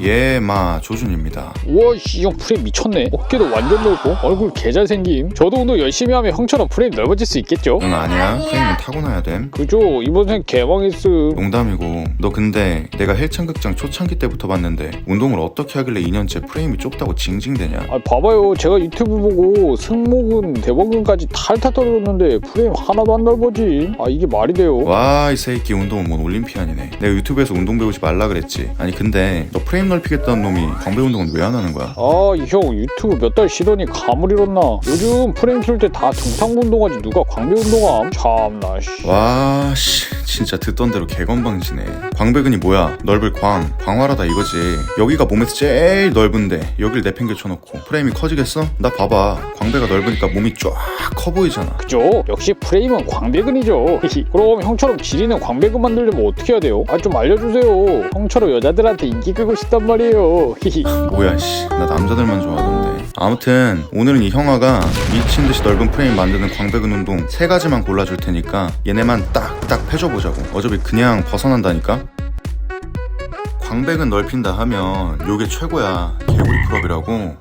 예 마 조준입니다. 우와 씨, 형 프레임 미쳤네. 어깨도 완전 넓고 얼굴 개잘생김. 저도 운동 열심히 하면 형처럼 프레임 넓어질 수 있겠죠? 응 아니야? 프레임은 타고나야 됨. 그죠? 이번 생 개망했음. 농담이고. 너 근데 내가 헬창극장 초창기 때부터 봤는데 운동을 어떻게 하길래 2년째 프레임이 좁다고 징징대냐? 아 봐봐요. 제가 유튜브 보고 승모근 대bo근까지 탈탈 떨어졌는데 프레임 하나도 안 넓어지 아 이게 말이 돼요? 와 이 새끼 운동은 뭔 올림피안이네. 내가 유튜브에서 운동 배우지 말라 그랬지. 아니 근데 너 프레임 넓히겠다는 놈이 광배 운동은 왜 안 하는 거야 아 이 형 유튜브 몇 달 쉬더니 감을 잃었나 요즘 프레임 키울 때 다 등산부 운동하지 누가 광배 운동함 참나 씨 와, 씨, 진짜 듣던 대로 개건방지네. 광배근이 뭐야? 넓을 광, 광활하다 이거지. 여기가 몸에서 제일 넓은데 여길 내팽개쳐놓고 프레임이 커지겠어? 나 봐봐. 광배가 넓으니까 몸이 쫙 커 보이잖아. 그죠? 역시 프레임은 광배근이죠. 그럼 형처럼 지리는 광배근 만들려면 어떻게 해야 돼요? 아 좀 알려주세요. 형처럼 여자들한테 인기 끌고 싶단 말이에요. 뭐야, 씨. 나 남자들만 좋아하던데. 아무튼 오늘은 이 형아가 미친 듯이 넓은 프레임 만드는 광배근 운동 세 가지만 골라줄 테니까 얘네만 딱딱 패줘보자고. 어차피 그냥 벗어난다니까. 광배근 넓힌다 하면 요게 최고야. 개구리 풀업이라고.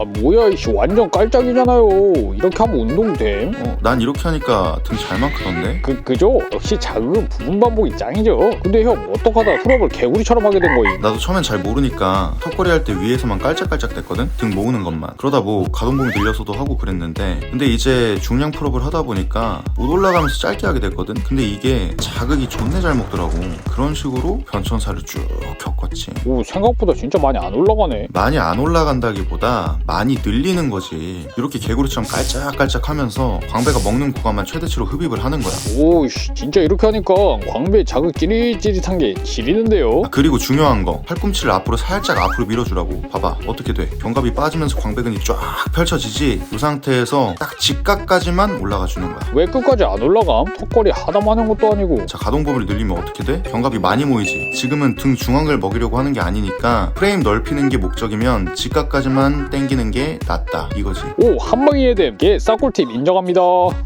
아 뭐야 이씨 완전 깔짝이잖아요. 이렇게 하면 운동 됨? 어, 난 이렇게 하니까 등 잘만 크던데? 그 그죠? 역시 자극은 부분 반복이 짱이죠. 근데 형 어떡하다 풀업을 개구리처럼 하게 된 거임? 나도 처음엔 잘 모르니까 턱걸이 할 때 위에서만 깔짝깔짝 됐거든? 등 모으는 것만. 그러다 뭐 가동범위 늘려서도 하고 그랬는데 근데 이제 중량 풀업을 하다 보니까 못 올라가면서 짧게 하게 됐거든? 근데 이게 자극이 존내 잘 먹더라고. 그런 식으로 변천사를 쭉 겪었지. 오 생각보다 진짜 많이 안 올라가네. 많이 안 올라간다기보다 많이 늘리는 거지. 이렇게 개구리처럼 깔짝깔짝 하면서 광배가 먹는 구간만 최대치로 흡입을 하는 거야. 오 씨 진짜 이렇게 하니까 광배 자극 찌릿찌릿한 게 지리는데요. 아, 그리고 중요한 거 팔꿈치를 앞으로 살짝 앞으로 밀어주라고 봐봐 어떻게 돼 견갑이 빠지면서 광배근이 쫙 펼쳐지지 이 상태에서 딱 직각까지만 올라가 주는 거야 왜 끝까지 안 올라감? 턱걸이 하다만 한 것도 아니고. 자 가동 범위를 늘리면 어떻게 돼? 견갑이 많이 모이지 지금은 등 중앙을 먹이려고 하는 게 아니니까 프레임 넓히는 게 목적이면 직각까지만 당기 는 게 낫다 이거지. 오 한방이 해됨 걔 싹꿀팁 인정합니다.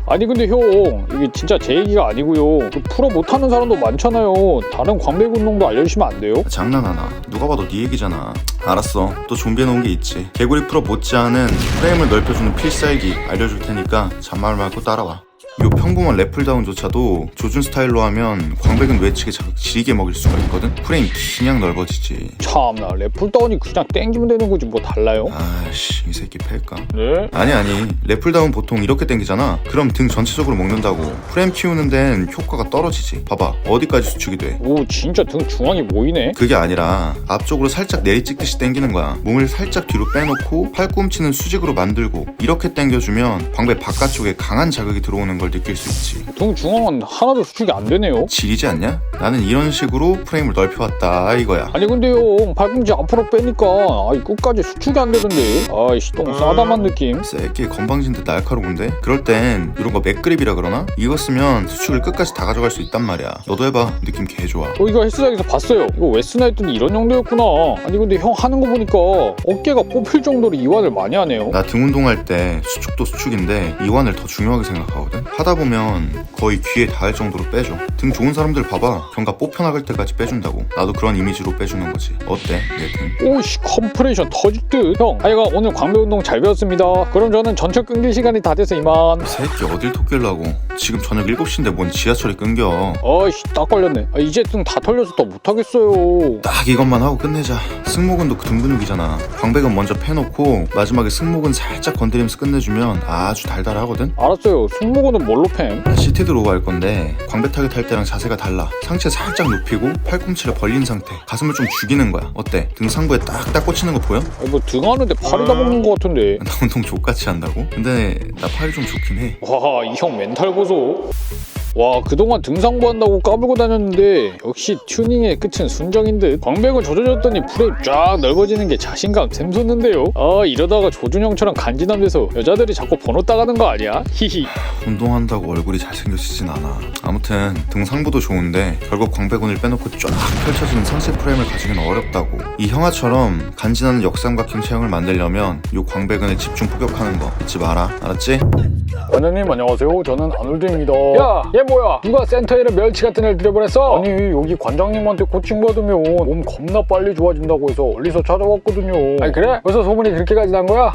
아니 근데 형 이게 진짜 제 얘기가 아니고요. 그 프로 못하는 사람도 많잖아요. 다른 광배근 운동도 알려주시면 안 돼요? 아, 장난하나? 누가 봐도 네 얘기잖아. 알았어. 또 준비해놓은 게 있지. 개구리 프로 못지않은 프레임을 넓혀주는 필살기 알려줄 테니까 잔말 말고 따라와 요 평범한 래플다운조차도 조준 스타일로 하면 광배근 외측에 자극 지리게 먹일 수가 있거든? 프레임 그냥 넓어지지. 참나 래플다운이 그냥 땡기면 되는 거지 뭐 달라요? 아씨 이 새끼 팰까? 네? 아니 아니. 래플다운 보통 이렇게 땡기잖아. 그럼 등 전체적으로 먹는다고. 프레임 키우는 데는 효과가 떨어지지. 봐봐 어디까지 수축이 돼? 오 진짜 등 중앙이 모이네? 그게 아니라 앞쪽으로 살짝 내리찍듯이 당기는 거야. 몸을 살짝 뒤로 빼놓고 팔꿈치는 수직으로 만들고 이렇게 당겨주면 광배 바깥쪽에 강한 자극이 들어오는 걸 느낄 수 있지. 등 중앙은 하나도 수축이 안 되네요 지리지 않냐? 나는 이런 식으로 프레임을 넓혀왔다 이거야. 아니 근데 형 팔꿈치 앞으로 빼니까 아이 끝까지 수축이 안 되던데 아이씨 똥 싸다만 느낌 새끼 건방진 듯 날카로운데? 그럴 땐 이런 거 맥그립이라 그러나? 이거 쓰면 수축을 끝까지 다 가져갈 수 있단 말이야. 너도 해봐. 느낌 개 좋아. 어 이거 헬스장에서 봤어요 이거 왜 쓰나 했더니 이런 용도였구나 아니 근데 형 하는 거 보니까 어깨가 뽑힐 정도로 이완을 많이 하네요 나 등 운동할 때 수축도 수축인데 이완을 더 중요하게 생각하거든. 하다 보면 거의 귀에 닿을 정도로 빼줘. 등 좋은 사람들 봐봐. 견갑 뽑혀 나갈 때까지 빼준다고. 나도 그런 이미지로 빼주는 거지. 어때? 내 등? 오씨 컴프레션 터질 듯형 하여간 오늘 광배 운동 잘 배웠습니다 그럼 저는 전철 끊길 시간이 다 돼서 이만 새끼 어딜 토끼려고. 지금 저녁 7시인데 뭔 지하철이 끊겨. 아이씨 딱 걸렸네 아, 이제 등 다 털려서 더 못하겠어요 딱 이것만 하고 끝내자. 승모근도 그등 근육이잖아. 광배근 먼저 패놓고 마지막에 승모근 살짝 건드리면서 끝내주면 아주 달달하거든. 알았어요 승모근은 뭘로 팸? 시트 드로우 할 건데 광배 타겟 할 때랑 자세가 달라. 상체 살짝 눕히고 팔꿈치를 벌린 상태. 가슴을 좀 죽이는 거야. 어때? 등 상부에 딱딱 꽂히는 거 보여? 아니 뭐 등 하는데 팔이 다 먹는 거 같은데 나 운동 족같이 한다고? 근데 나 팔이 좀 좋긴 해. 와 이 형 멘탈 보소 와 그동안 등산부 한다고 까불고 다녔는데 역시 튜닝의 끝은 순정인 듯 광배근 조져졌더니 프레임 쫙 넓어지는 게 자신감 샘솟는데요 아 이러다가 조준형처럼 간지남 돼서 여자들이 자꾸 번호 따가는 거 아니야? 히히 운동한다고 얼굴이 잘생겨지진 않아. 아무튼 등 상부도 좋은데 결국 광배근을 빼놓고 쫙 펼쳐지는 상체 프레임을 가지기는 어렵다고. 이 형아처럼 간지나는 역삼각형 체형을 만들려면 요 광배근에 집중 포격하는 거 잊지 마라. 알았지? 원장님 안녕하세요. 저는 아놀드입니다. 야, 얘 뭐야? 누가 센터에를 멸치 같은 애를 들여보냈어? 아니 여기 관장님한테 코칭 받으면 몸 겁나 빨리 좋아진다고 해서 어디서 찾아왔거든요. 아니 그래? 벌써 소문이 그렇게까지 난 거야?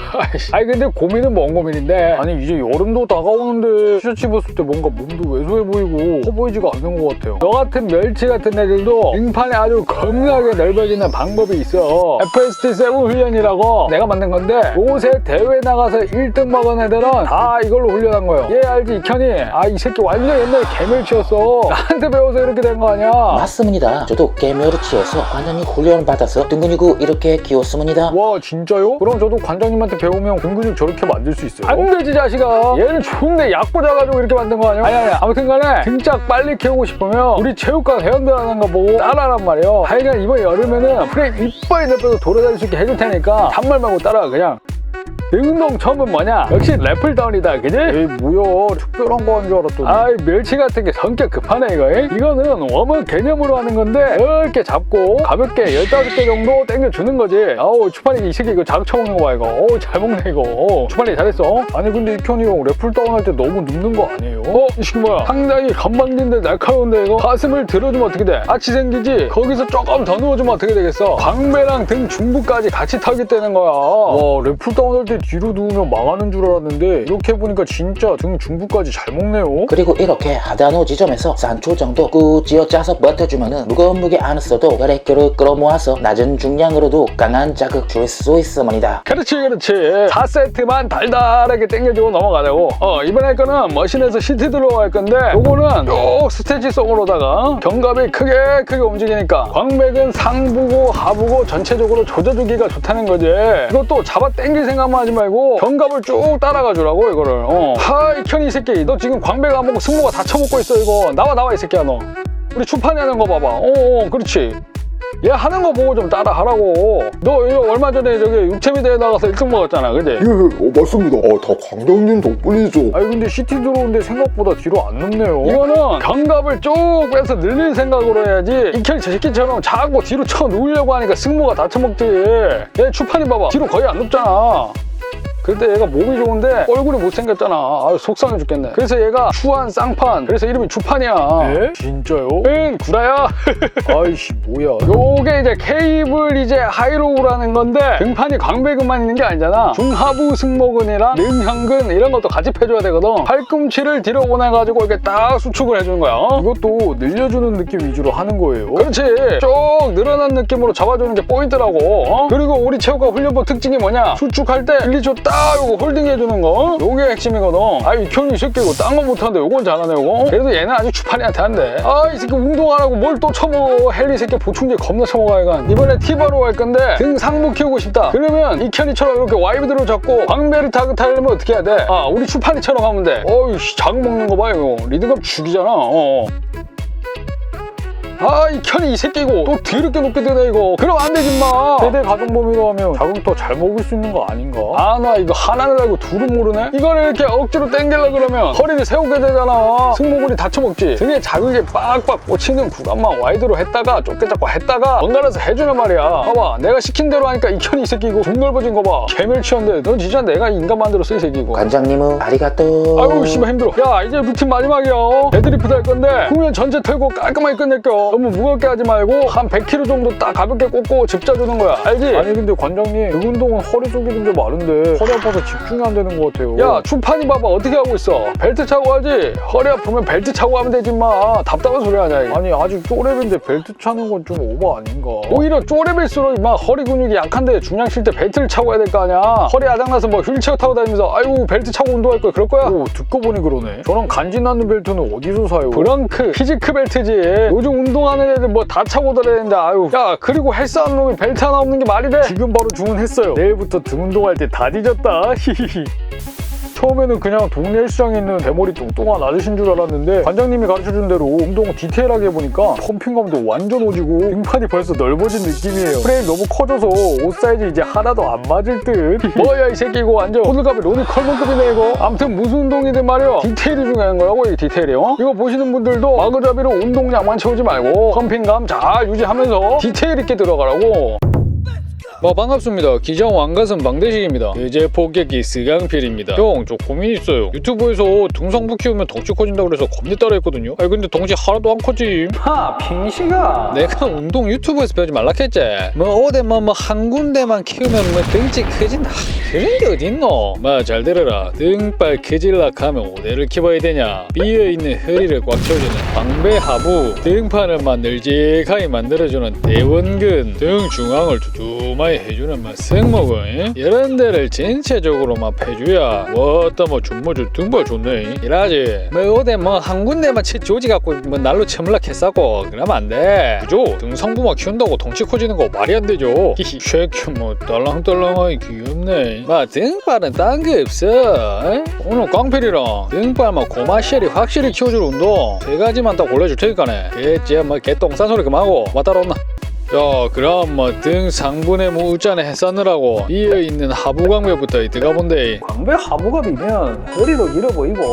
아니 근데 고민은 뭔 고민인데? 아니 이제 여름도 다가오는데 티셔츠 입었을 때 뭔가 몸도 왜소해 보이고 커 보이지가 않는 것 같아요. 너 같은 멸치 같은 애들도 등판에 아주 겁나게 넓어지는 방법이 있어. FST7 훈련이라고 내가 만든 건데 요새 대회 나가서 1등 먹은 애들은 다 이걸로 훈련한 거예요. 얘 알지 이현이? 아 이 새끼 완전 옛날 개멸치였어. 나한테 배워서 이렇게 된 거 아니야? 맞습니다. 저도 개묘르치에서 관장님 훈련 받아서 등 근육을 이렇게 키웠습니다. 와 진짜요? 그럼 저도 관장님한테 배우면 등 근육 저렇게 만들 수 있어요? 안 되지 자식아 얘는 좋은데 약 꽂아가지고 이렇게 만든 거 아니야? 아니 아니 아무튼 간에 등짝 빨리 키우고 싶으면 우리 체육관 회원들 하는 거 보고 따라하란 말이에요 하여간 이번 여름에는 프레임 이빨 내빼서 돌아다닐 수 있게 해줄 테니까 단말 말고 따라가 그냥 운동 처음은 뭐냐? 역시 래플다운이다, 그지? 에이, 뭐야. 특별한 거 한 줄 알았더니. 아이, 멸치 같은 게 성격 급하네, 이거. 잉? 이거는 웜은 개념으로 하는 건데, 이렇게 잡고, 가볍게 15개 정도 땡겨주는 거지. 아우, 추파리 이 새끼 이거 자극 쳐먹는 거 봐, 이거. 어우, 잘 먹네, 이거. 어, 추파리 잘했어. 아니, 근데 이현이 형 래플다운 할 때 너무 눕는 거 아니에요? 어? 이 새끼 뭐야? 상당히 건방진데 날카로운데, 이거? 가슴을 들어주면 어떻게 돼? 아치 생기지? 거기서 조금 더 누워주면 어떻게 되겠어? 광배랑 등 중부까지 같이 타기 떼는 거야. 와, 래플다운 할 때 뒤로 누우면 망하는 줄 알았는데 이렇게 보니까 진짜 등 중부까지 잘 먹네요. 그리고 이렇게 하단호 지점에서 3초 정도 꾹 쥐어짜서 버텨주면은 무거운 무게 안 써도 혈액교를 끌어모아서 낮은 중량으로도 강한 자극 줄 수 있습니다. 그렇지 그렇지 4세트만 달달하게 땡겨주고 넘어가자고 어 이번에 거는 머신에서 시트 들어갈 건데 요거는 쭉 스트레치성으로다가 견갑이 크게 크게 움직이니까 광배근 상부고 하부고 전체적으로 조져주기가 좋다는 거지 이것도 잡아 당길 생각만 하지 말고 견갑을 쭉 따라가 주라고 이거를 어. 하 이 현이 이 새끼 너 지금 광배가 안 먹고 승모가 다 쳐먹고 있어 이거 나와 나와 이 새끼야 너 우리 추판이 하는 거 봐봐 어 어 그렇지 얘 하는 거 보고 좀 따라 하라고. 너 이거 얼마 전에 저기 육체미 대회 나가서 1등 먹었잖아, 그지? 예, 어, 맞습니다. 어, 다 광장님 덕분이죠. 아니 근데 CT 들어오는데 생각보다 뒤로 안 눕네요. 이거는 견갑을 쭉 빼서 늘릴 생각으로 해야지. 이켈 저 새끼처럼 자꾸 뒤로 쳐 누우려고 하니까 승모가 다쳐먹지. 얘 추판이 봐봐. 뒤로 거의 안 눕잖아. 근데 얘가 몸이 좋은데 얼굴이 못생겼잖아. 아유, 속상해 죽겠네. 그래서 얘가 추한 쌍판. 그래서 이름이 주판이야. 에? 진짜요? 응, 구라야. 아이씨, 뭐야. 요게 이제 케이블 이제 하이로우라는 건데 등판이 광배근만 있는 게 아니잖아. 중하부 승모근이랑 능형근 이런 것도 같이 펴줘야 되거든. 팔꿈치를 뒤로 보내가지고 이렇게 딱 수축을 해주는 거야. 어? 이것도 늘려주는 느낌 위주로 하는 거예요. 그렇지. 쭉 늘어난 느낌으로 잡아주는 게 포인트라고. 어? 그리고 우리 체육관 훈련법 특징이 뭐냐? 수축할 때 1, 2초 딱 요거 홀딩 해주는 거. 요게 핵심이거든. 아, 이 현이 새끼 이거 딴건 못하는데 요건 잘하네, 요거. 그래도 얘는 아직 주판이한테 한대. 아, 이 새끼 운동하라고 뭘또 쳐먹어. 헬리 새끼 보충제 겁나 이건. 이번에 티바로 할 건데 등 상부 키우고 싶다. 그러면 이현이처럼 이렇게 와이드로 잡고 광배를 타겟하려면 어떻게 해야 돼? 아, 우리 추판이처럼 하면 돼. 어이씨, 자극 먹는 거 봐, 이거. 리드감 죽이잖아. 어. 아, 이 켠이 이 새끼고 또 뒤늦게 높게 되네 이거. 그럼 안 되지 마. 세대 가동 범위로 하면 자극 더잘 먹을 수 있는 거 아닌가? 아, 나 이거 하나를 알고 둘은 모르네. 이거를 이렇게 억지로 당기려 그러면 허리를 세우게 되잖아. 승모근이 다쳐먹지. 등에 자극이 빡빡 꽂히는 구간만 와이드로 했다가 좁게 잡고 했다가 번갈아서 해주는 말이야. 봐봐, 내가 시킨 대로 하니까 이 켠이 이 새끼고 중 넓어진 거 봐. 개멸치였는데 넌 진짜 내가 인간 만들었어 이 새끼고. 관장님은 아리가또. 아이고 씨발 힘들어 야 이제 루틴 마지막이야 데드리프트 할 건데 공연 전체 털고 깔끔하게 끝낼게요 너무 무겁게 하지 말고 한 100kg 정도 딱 가볍게 꽂고 집자주는 거야. 알지? 아니 근데 관장님 그 운동은 허리 쪽이는 게 많은데 허리 아파서 집중이 안 되는 것 같아요. 야 추판이 봐봐. 어떻게 하고 있어? 벨트 차고 하지? 허리 아프면 벨트 차고 하면 되지 마. 답답한 소리 하냐 이거. 아니 아직 쪼렙인데 벨트 차는 건 좀 오버 아닌가? 오히려 쪼렙일수록 막 허리 근육이 약한데 중량 칠때 벨트를 차고 해야 될 거 아니야. 허리 아작나서 뭐 휠체어 타고 다니면서 아이고 벨트 차고 운동할 거야. 그럴 거야? 오 듣고 보니 그러네. 저런 간지 나는 벨트는 어디서 사요? 브랑크 피지크 벨트지. 요즘 운동 하는 애들 뭐 다 차고 다니는데 아유. 야 그리고 헬스하는 놈이 벨트 하나 없는 게 말이 돼? 지금 바로 주문했어요. 내일부터 등 운동할 때 다 뒤졌다. 히히히 처음에는 그냥 동네 헬스장에 있는 대머리 뚱뚱한 아저씨인 줄 알았는데 관장님이 가르쳐준 대로 운동 디테일하게 해보니까 펌핑감도 완전 오지고 등판이 벌써 넓어진 느낌이에요. 프레임 너무 커져서 옷 사이즈 이제 하나도 안 맞을 듯. 뭐야 이 새끼 이거 완전 호들갑이 로니 컬먼급이네 이거. 아무튼 무슨 운동이든 말이야. 디테일이 중요한 거라고 이 디테일이 어? 이거 보시는 분들도 마그잡이로 운동량만 채우지 말고 펌핑감 잘 유지하면서 디테일 있게 들어가라고 뭐 반갑습니다. 기장 왕가슴 방대식입니다. 이제 폭격기 스강필입니다. 형, 저 고민 있어요. 유튜브에서 등성부 키우면 덩치 커진다고 그래서 겁내 따라 했거든요. 아니 근데 덩치 하나도 안 커지. 마 핑시가 내가 운동 유튜브에서 배우지 말라 했지. 뭐 어디 뭐한 군데만 키우면 뭐 등치 커진다. 그런 게 어딨노? 뭐잘 들어라. 등발 커질라 하면 어디를 키워야 되냐? 비어있는 허리를 꽉 채워주는 방배 하부, 등판을만 널찍하게 만들어주는 대원근, 등 중앙을 두툼하게 해주는 뭐 승모근 이런 데를 전체적으로만 해줘야 뭐 어떤 뭐 준모주 등발 좋네. 이라지. 뭐 어디 뭐한 군데만 채 조지 갖고 뭐 날로 처물락 했사고 그러면 안 돼. 그죠? 등성부만 키운다고 덩치 커지는 거 말이 안 되죠. 히히. 쉐크 뭐 딸랑딸랑하게 귀엽네. 마 등발은 딴 게 없어. 에? 오늘 광필이랑 등발만 고마쉘이 확실히 키워줄 운동 세 가지만 딱 골라줄 테니까네. 개째 뭐 개똥 싼 소리 그만하고 와 따라온나. 야 그럼 뭐 등 상분의 뭐 우짠에 해싸느라고 비어있는 하부광배부터 들어가 본데. 광배 하부가 비면 허리도 길어 보이고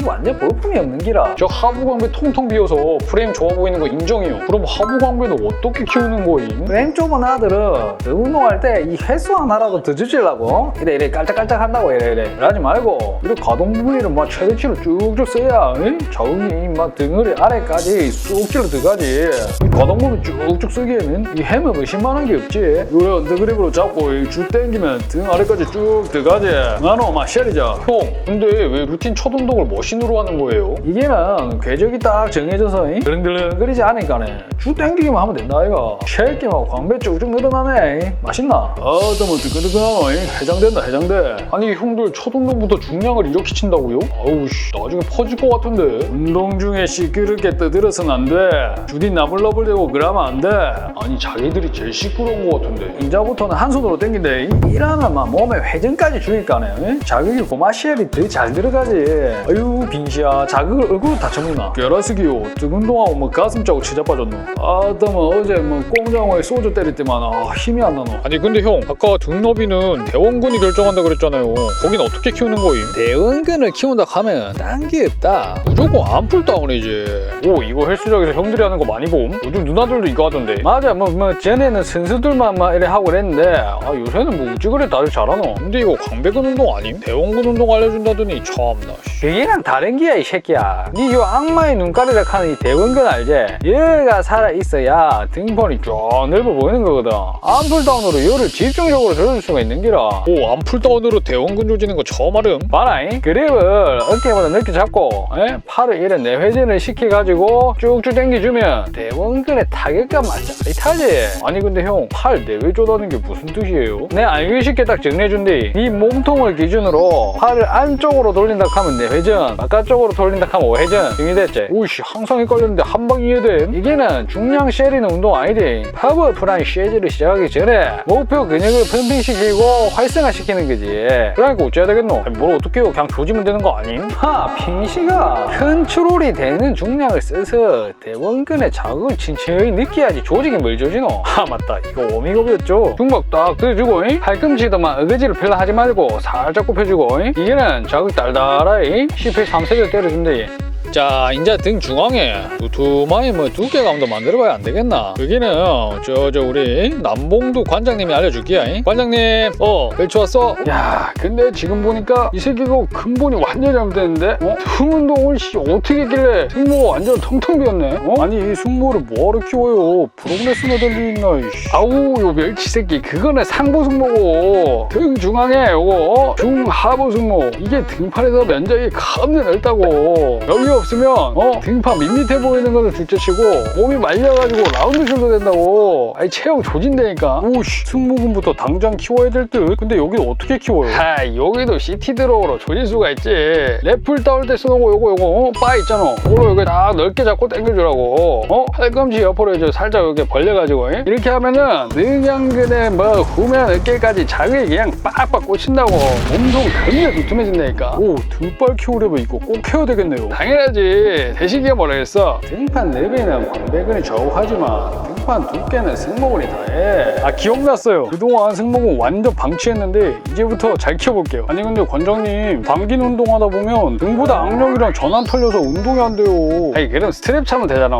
이 완전 볼품이 없는 기라. 저 하부 광배 통통 비어서 프레임 좋아 보이는 거 인정해요. 그럼 하부 광배는 어떻게 키우는 거임? 프레임 좁은 아들은 더 운동할 때 이 횟수 하나라도 더 주시려고. 이래 이래 깔짝깔짝 한다고 이래 이래. 그러지 말고. 이런 가동 부위를 막 최대치로 쭉쭉 써야 응? 자극이 막 등허리 아래까지 쑥 찔러 들어가지. 이 가동 부위 쭉쭉 쓰기에는 이 해면 의심만한 게 없지. 요래 언더그립으로 잡고 이쭉 당기면 등 아래까지 쭉 들어가지. 나노 막 쉘이자 형 근데 왜 루틴 첫 운동을 머 신으로 하는 거예요? 이게는 궤적이 딱 정해져서 잉? 들릉들릉거리지 않으니까네 쭉 당기기만 하면 된다 아이가 쉐이기만 광배 쭉쭉 늘어나네 잉? 맛있나? 뭐 뜨끈뜨끈하노 잉? 해장된다 해장돼 아니 형들 첫 운동부터 중량을 이렇게 친다고요? 아우 씨 나중에 퍼질 것 같은데 운동 중에 시끄럽게 떠들어서는 안돼 주디 나불나불 대고 그러면 안돼 아니 자기들이 제일 시끄러운 것 같은데 이제부터는 한 손으로 당긴대 잉? 이러면 막 몸에 회전까지 주니까네 잉? 자극이 고마시엘이 더잘 들어가지 아유 빈시야 자극을 얼굴로 다 쳐먹나 게라스기요. 뜨 운동하고 뭐 가슴 짜고 치자 빠졌노. 아따 뭐 어제 뭐 꽁장어에 소주 때릴 때만 아 힘이 안 나노. 아니 근데 형 아까 등너비는 대원군이 결정한다 그랬잖아요. 거긴 어떻게 키우는 거임? 대원근을 키운다 하면 딴 게 없다. 무조건 안풀 다운이지 오 이거 헬스장에서 형들이 하는 거 많이 봄? 요즘 누나들도 이거 하던데. 맞아 뭐, 뭐 전에는 선수들만 막 이래 하고 그랬는데 아 요새는 뭐 우찌그레 다들 잘하노. 근데 이거 광배근 운동 아님? 대원근 운동 알려준다더니 참나 씨. 그게랑 다른 기야 이 새끼야 니 요 악마의 눈가리라 하는 이 대원근 알지? 얘가 살아있어야 등판이 쫙 넓어 보이는 거거든 암풀다운으로 열을 집중적으로 들어줄 수가 있는 기라 오 안풀 다운으로 대원근 조지는 거 처음 알음? 봐라잉 그립을 어깨보다 넓게 잡고 에? 팔을 이래 내회전을 시켜가지고 쭉쭉 당겨주면 대원근의 타격감 맞지 짜릿하지 아니 근데 형 팔 내외 조다는 게 무슨 뜻이에요? 내 알기 쉽게 딱 정리해준디 이 몸통을 기준으로 팔을 안쪽으로 돌린다 하면 내회전 바깥쪽으로 돌린다 하면 오회전 정리됐지? 오이씨 항상 헷갈렸는데 한방 이해됨 이게는 중량 쉐리는 운동 아니지 파워 프라임 쉐지를 시작하기 전에 목표 근육을 펌핑시키고 활성화시키는 거지 그러니까 어째야 되겠노? 아니, 뭘 어떻게 해요 그냥 조지면 되는 거 아님? 하 핑시가 컨트롤이 되는 중량을 써서 대원근의 자극을 천천히 느껴야지 조직이 뭘 조지노? 아 맞다 이거 워밍업이었죠 중박 딱 들어주고 잉? 팔꿈치도만 어거지를 별로 하지 말고 살짝 굽혀주고 잉? 이게는 자극 달달하게 10회 3세를 때려준대. 자 이제 등 중앙에 두툼하게 뭐 두께 감도 만들어봐야 안 되겠나? 여기는 저저 우리 남봉두 관장님이 알려줄게요. 관장님 어 벨트 왔어? 야 근데 지금 보니까 이 새끼가 근본이 완전히 잘못됐는데? 어? 등 운동을 씨 어떻게 했길래 승모가 완전 텅텅 비었네? 어? 아니 이 승모를 뭐하러 키워요? 프로그레스 모델이 있나 이씨. 아우 요 멸치 새끼. 그거는 상부 승모고. 등 중앙에 요거 중하부 승모. 이게 등판에서 면적이 겁나 넓다고. 여기 없으면 어? 등판 밋밋해 보 이는 거는 둘째치고 몸이 말려가지고 라운드 숄더 된다고. 아니 체형 조진다니까. 오씨. 승모근부터 당장 키워야 될 듯. 근데 여기 어떻게 키워요? 아 여기도 CT 드로우로 조질 수가 있지. 랩풀 따올 때 쓰는 거 요거 요거. 어? 바 있잖아. 그거 여기 딱 넓게 잡고 당겨주라고. 어? 팔꿈치 옆으로 이제 살짝 이렇게 벌려가지고 잉? 이렇게 하면은 능양근의 뭐 후면 어깨까지 자극이 그냥 빡빡 꽂힌다고. 몸통 겁나 두툼해진다니까. 오 등발 키우려면 이거 꼭 해야 되겠네요. 당연하지. 대식이가 뭐라 했어 등판 내비는 광배근이 좌우하지만 등판 등판 두께는 승모근이 다해. 아 기억났어요. 그동안 승모근 완전 방치했는데 이제부터 잘 키워볼게요. 아니 근데 관장님 당긴 운동하다 보면 등보다 악력이랑 전환 털려서 운동이 안 돼요. 아니 그럼 스트랩 차면 되잖아.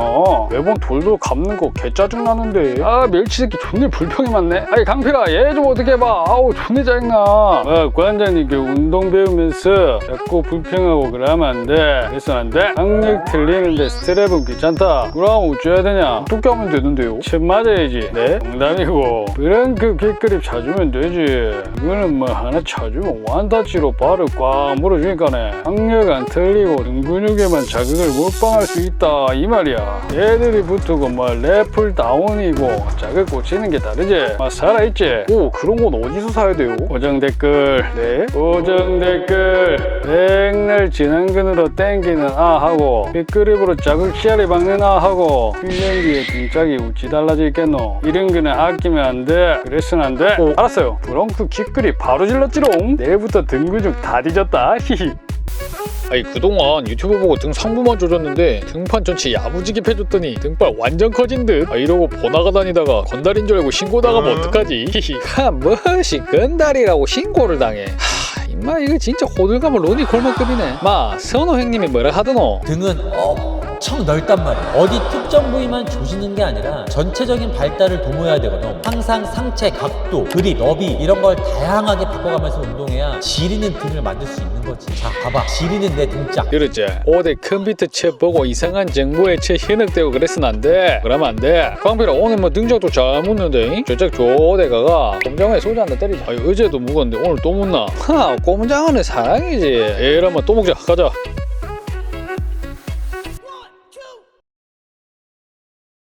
매번 돌돌 감는 거 개 짜증나는데. 아 멸치 새끼 존내 불평이 많네. 아니 강필아 얘 좀 어떻게 해봐. 아우 존내 짜증나. 아 관장님 그 운동 배우면서 자꾸 불평하고 그러면 안돼. 그래서 안돼? 악력 틀리는데 스트랩은 귀찮다. 그럼 어쩌야 되냐? 어떻게 하면 되는데요? 침 맞아야지. 네? 농담이고. 브랭크 퀵그립 찾으면 되지. 이거는 뭐 하나 찾으면 완다치로 발을 꽉 물어주니까네. 악력 안 틀리고 등 근육에만 자극을 몰빵할 수 있다 이 말이야. 얘들이 붙고 뭐 랩풀 다운이고 자극 꽂히는 게 다르지. 막 살아있지? 오 그런 건 어디서 사야 돼요? 고정 댓글. 네. 고정 댓글. 백날 진행근으로 땡기는 아 하고 빅그립으로 자극 시 야를 막는 아 하고 훈련기에 등짝이 우치 달라져 있겠노? 이런 거는 아끼면 안돼. 그래서는 안돼. 오 알았어요. 브렁크 킥그립 바로 질렀지롱. 내일부터 등 근육 다 뒤졌다. 히히. 아니 그동안 유튜브 보고 등 상부만 조졌는데 등판 전체 야무지게 패줬더니 등발 완전 커진 듯. 아, 이러고 번화가 다니다가 건달인 줄 알고 신고 나가면 어떡하지? 히히. 하, 무엇이 건달이라고 신고를 당해. 하, 임마 이거 진짜 호들갑을 로니 골목급이네. 마, 선호 형님이 뭐라 하더노? 등은 엄청 넓단 말이야. 어디 특정 부위만 조지는 게 아니라 전체적인 발달을 도모해야 되거든. 항상 상체 각도, 그립, 너비 이런 걸 다양하게 바꿔가면서 운동해야 지리는 등을 만들 수 있는 거지. 자, 봐봐. 지리는 내 등짝. 그렇지 어디 컴퓨터 쳐 보고 이상한 정보에 쳐 현혹되고 그래서는 안돼 그러면 안 돼 강필아 오늘 뭐 등짝도 잘 묻는데 저짝 조대가가 공장에 소주 한 잔 때리자 아니 어제도 묵었는데 오늘 또 묻나 하, 꼼장어는 사랑이지. 에라마 또 먹자 가자